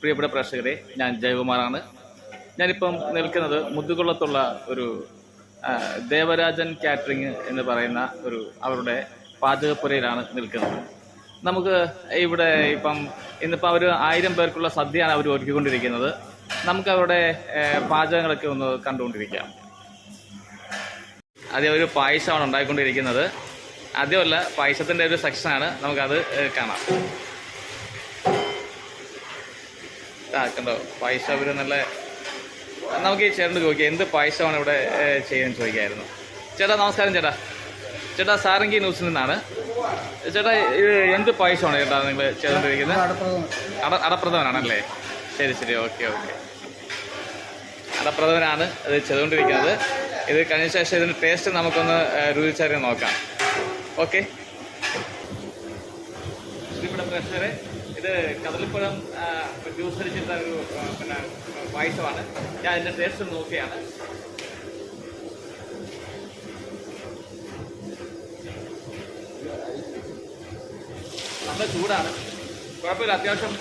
പ്രിയപ്പെട്ട പ്രേക്ഷകരെ ഞാൻ ജയകുമാറാണ്. ഞാനിപ്പം നിൽക്കുന്നത് മുതുകുളത്തുള്ള ഒരു ദേവരാജൻ കാറ്ററിംഗ് എന്ന് പറയുന്ന ഒരു അവരുടെ പാചകപ്പുരയിലാണ് നിൽക്കുന്നത്. നമുക്ക് ഇവിടെ ഇപ്പം ഇന്നിപ്പോൾ അവർ ആയിരം പേർക്കുള്ള സദ്യയാണ് അവർ ഒരുക്കിക്കൊണ്ടിരിക്കുന്നത്. നമുക്ക് അവരുടെ പാചകങ്ങളൊക്കെ ഒന്ന് കണ്ടുകൊണ്ടിരിക്കാം. ആദ്യം ഒരു പായസമാണ് ഉണ്ടായിക്കൊണ്ടിരിക്കുന്നത്. ആദ്യമല്ല പായസത്തിന്റെ ഒരു സെക്ഷനാണ് നമുക്കത് കാണാം ആ കണ്ടോ പായസം അവർ നല്ല നമുക്ക് ഈ ചേട്ടൻ ചോദിക്കാം എന്ത് പായസമാണ് ഇവിടെ ചെയ്യാൻ ചോദിക്കായിരുന്നു. ചേട്ടാ നമസ്കാരം ചേട്ടാ. ചേട്ടാ സാരംഗി ന്യൂസിൽ നിന്നാണ്. ചേട്ടാ എന്ത് പായസമാണ് ചേട്ടാ നിങ്ങൾ ചെയ്തുകൊണ്ടിരിക്കുന്നത് അട അടപ്രഥമനാണല്ലേ? ശരി ശരി ഓക്കെ ഓക്കെ. അടപ്രഥമനാണ് ഇത് ചെയ്തുകൊണ്ടിരിക്കുന്നത്. ഇത് കഴിഞ്ഞ ശേഷം ഇതിന്റെ ടേസ്റ്റ് നമുക്കൊന്ന് രുചിച്ചറിയാൻ നോക്കാം. ഓക്കെ. ഇവിടെ പ്രശ്നരെ ഇത് കടലിപ്പുഴം ആ, ജ്യൂസ് അടിച്ചിട്ട ഒരു പിന്നെ പായസമാണ്. ഞാൻ അതിന്റെ ടേസ്റ്റ് നോക്കിയാണ്. നല്ല ചൂടാണ്. കുഴപ്പമില്ല അത്യാവശ്യം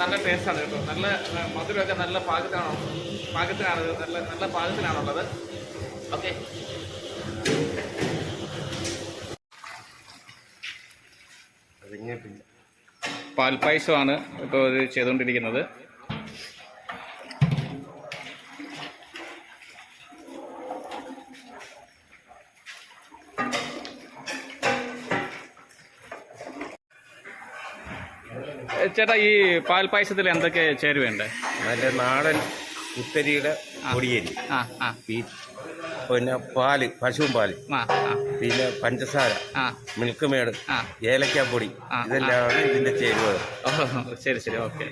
നല്ല ടേസ്റ്റാണ് കേട്ടോ. നല്ല മധുരമൊക്കെ നല്ല പാകത്തിനാണോ പാകത്തിനാണ്. നല്ല നല്ല പാകത്തിനാണുള്ളത്. ഓക്കെ പാൽപ്പായസമാണ് ഇപ്പോൾ ഇത് ചെയ്തുകൊണ്ടിരിക്കുന്നത്. ചേട്ടാ ഈ പാൽപ്പായസത്തിൽ എന്തൊക്കെ ചേരുവേണ്ടേ നല്ല നാടൻ കുത്തരിയുടെ പൊടിയരി. ആ. പിന്നെ പാൽ പശുവും പാൽ. ആ ആ. പിന്നെ പഞ്ചസാര മിൽക്ക് മേട് ഏലക്കാപ്പൊടി ഇതെല്ലാം ഇതെല്ലാമാണ് ഇതിന്റെ ചേരുവ ഓ ശരി ശരി ഓക്കെ.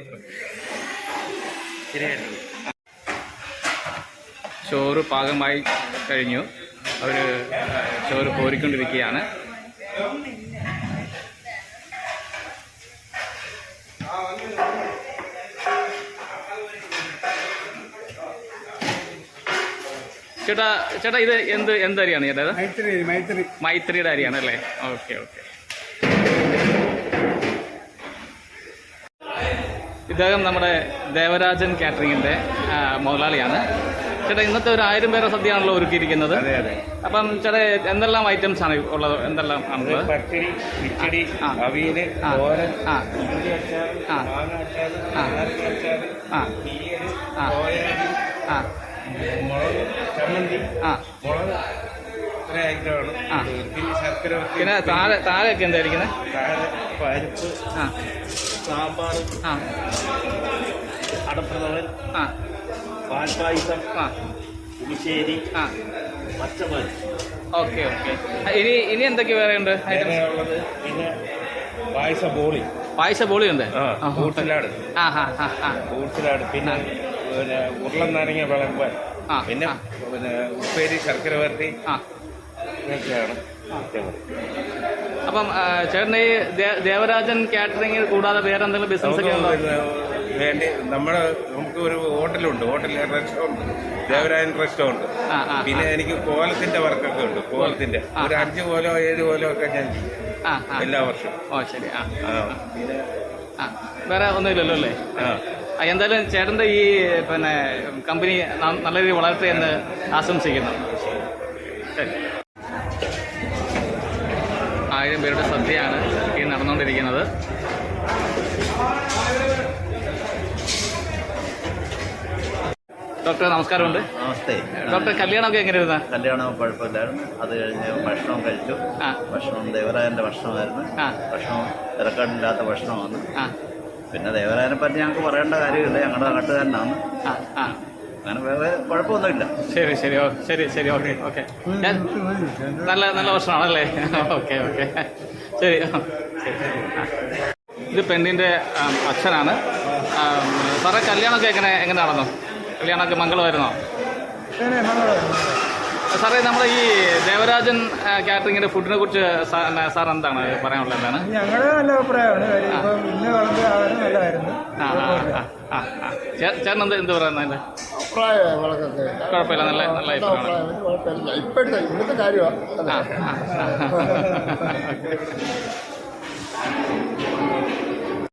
ചോറ് പാകമായി കഴിഞ്ഞു. അവർ ചോറ് കോരിക്കൊണ്ടിരിക്കുകയാണ്. ചേട്ടാ ചേട്ടാ ഇത് എന്ത് എന്ത് അരിയാണ് ചേട്ടാ മൈത്രി മൈത്രി. മൈത്രിയുടെ അരിയാണ് അല്ലേ? Okay okay. ഇദ്ദേഹം നമ്മുടെ ദേവരാജൻ കാറ്ററിങ്ങിന്റെ മുതലാളിയാണ്. ചേട്ടാ ഇന്നത്തെ ഒരു ആയിരം പേരെ സദ്യയാണല്ലോ ഒരുക്കിയിരിക്കുന്നത്. അതെ അതെ. അപ്പം ചേട്ടാ എന്തെല്ലാം ഐറ്റംസ് ആണ് ഉള്ളത്? എന്തെല്ലാം ആണുള്ളത്? പച്ചടി കിച്ചടി ആ. ആ. തോരൻ ആ. ആ. മാങ്ങ അച്ചാറ് ആ. ചമ്മന്തി മുളക് ഇത്ര ഐറ്റമാണ്. പിന്നെ ശർക്കര പിന്നെ താഴെ താഴെയൊക്കെ എന്തായിരിക്കുന്നത് താഴെ പരിപ്പ് ആ. സാമ്പാർ ആ. അടപ്രഥമൻ ആ. പാൽപ്പായസം ആ. പുളിശ്ശേരി ആ. പച്ചമരി ഓക്കെ ഓക്കെ. ഇനി ഇനി എന്തൊക്കെ വേറെ ഉണ്ട് പിന്നെ പായസ ബോളി. പായസ ബോളിയുണ്ട് ആ ഹാ ആ ആ ഹാ ആ. ഫ്രൂട്ട്സിലാട് പിന്നെ പിന്നെ ഉരുളൻ നാരങ്ങ വിളമ്പൻ പിന്നെ ആ. പിന്നെ ഉപ്പേരി ശർക്കര വരട്ടി ഇതൊക്കെയാണ് അപ്പം ചേട്ടൻ ചേട്ടന് ഈ ദേവരാജൻ കാറ്ററിംഗ് കൂടാതെ വേറെ എന്തെങ്കിലും ബിസിനസ് ഒക്കെ ഉണ്ടോ? വേണ്ടി നമ്മുടെ നമുക്ക് ഒരു ഹോട്ടലുണ്ട്. ഹോട്ടൽ റെസ്റ്റോറന്റ് ദേവരായൻ റെസ്റ്റോറന്റ് ആ ആ പിന്നെ എനിക്ക് കോലത്തിന്റെ വർക്കൊക്കെ ഉണ്ട്. കോലത്തിന്റെ. ഒരു അഞ്ച് കോലോ ഏഴ് കോലോ ഒക്കെ ഞാൻ എല്ലാ വർഷവും. ഓ ശരി. ആ. പിന്നെ വേറെ ഒന്നുമില്ലല്ലോ അല്ലേ? ആ, എന്തായാലും ചേട്ടന്റെ ഈ പിന്നെ കമ്പനി നല്ല രീതിയിൽ വളരട്ടെ എന്ന് ആശംസിക്കുന്നു. ആയിരം പേരുടെ സദ്യയാണ് ഈ നടന്നുകൊണ്ടിരിക്കുന്നത്. ഡോക്ടർ നമസ്കാരമുണ്ട്. നമസ്തേ. ഡോക്ടർ കല്യാണമൊക്കെ എങ്ങനെയായിരുന്നു? കല്യാണം കുഴപ്പമില്ലായിരുന്നു. അത് കഴിഞ്ഞ് ഭക്ഷണം കഴിച്ചു. ഭക്ഷണം ദേവരായന്റെ ഭക്ഷണമായിരുന്നു. ഭക്ഷണം തിരക്കാടില്ലാത്ത ഭക്ഷണമാണ്. പിന്നെ ദേവരായനെ പറ്റി ഞങ്ങൾക്ക് പറയേണ്ട കാര്യമില്ല. ഞങ്ങളുടെ നാട്ടുകാരനാണ്. അങ്ങനെ വേറെ കുഴപ്പമൊന്നുമില്ല. ശരി ശരി. ഓ ശരി ശരി. Okay okay. നല്ല നല്ല ഭക്ഷണമാണല്ലേ? Okay okay. ശരി. ഇത് പെണ്ണിന്റെ അച്ഛനാണ്. സാറേ കല്യാണമൊക്കെ എങ്ങനെ എങ്ങനെ നടന്നു? കല്യാണമൊക്കെ മംഗളമായിരുന്നോ. സാറേ നമ്മുടെ ഈ ദേവരാജൻ കാറ്ററിങ്ങിന്റെ ഫുഡിനെ കുറിച്ച് സാർ എന്താണ് പറയാനുള്ളത് എന്താണ്? ഞങ്ങളുടെ നല്ല അഭിപ്രായമാണ്. ഇന്ന് ആഹാരം നല്ലതായിരുന്നു. ചേട്ടൻ എന്ത് എന്ത് പറയുന്നത്? കുഴപ്പമില്ല നല്ല നല്ല അഭിപ്രായമാണ്. ഇപ്പോഴത്തെ ഇന്നത്തെ കാര്യമാണ്.